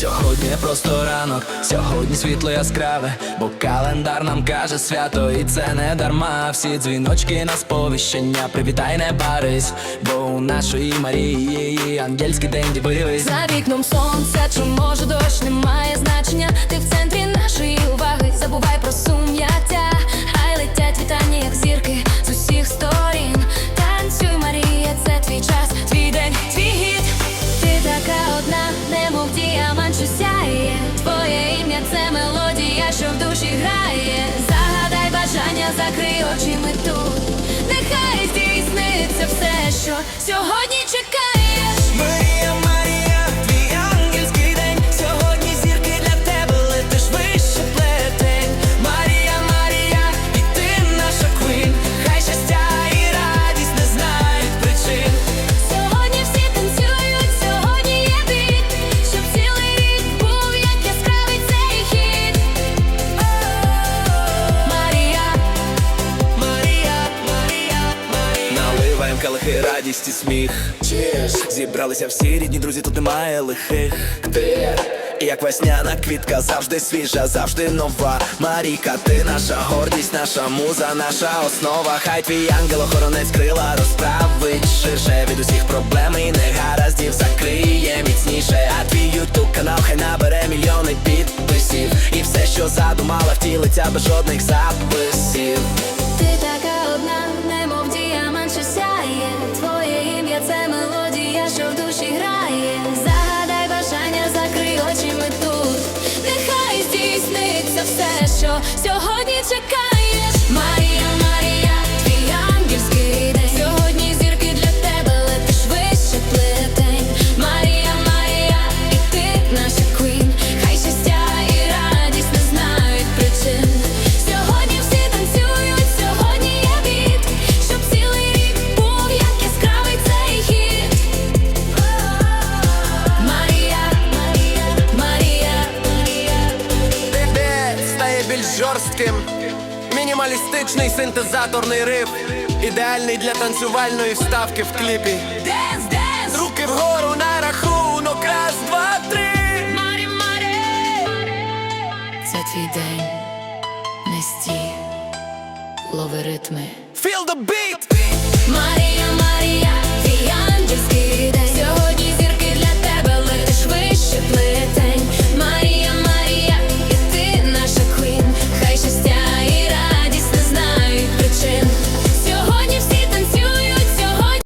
Сьогодні просто ранок, сьогодні світло яскраве, бо календар нам каже свято, і це не дарма. Всі дзвіночки на сповіщення, привітай, не парись, бо у нашої Марії ангельський день дивись. За вікном сонце, чи може дощ не це мелодія, що в душі грає. Загадай бажання, закрий очі ми тут. Наливаєм радість і сміх. Зібралися всі рідні друзі, тут немає лихих. Ти як весняна квітка, завжди свіжа, завжди нова. Маріка, ти наша гордість, наша муза, наша основа. Хай твій ангел охоронець крила розправить ширше від усіх проблем і негараздів закриє міцніше. А твій ютуб канал хай набере мільйони підписів. І все, що задумала, втілиться без жодних записів. ти така одна, немов сьогодні чекаєш. Жорстким. Мінімалістичний синтезаторний риф, ідеальний для танцювальної вставки в кліпі. Денс, денс, Руки вгору на рахунок, раз, два, три. Марі, Марі. Це твій день, не стій, лови ритми. Feel the beat! Марія,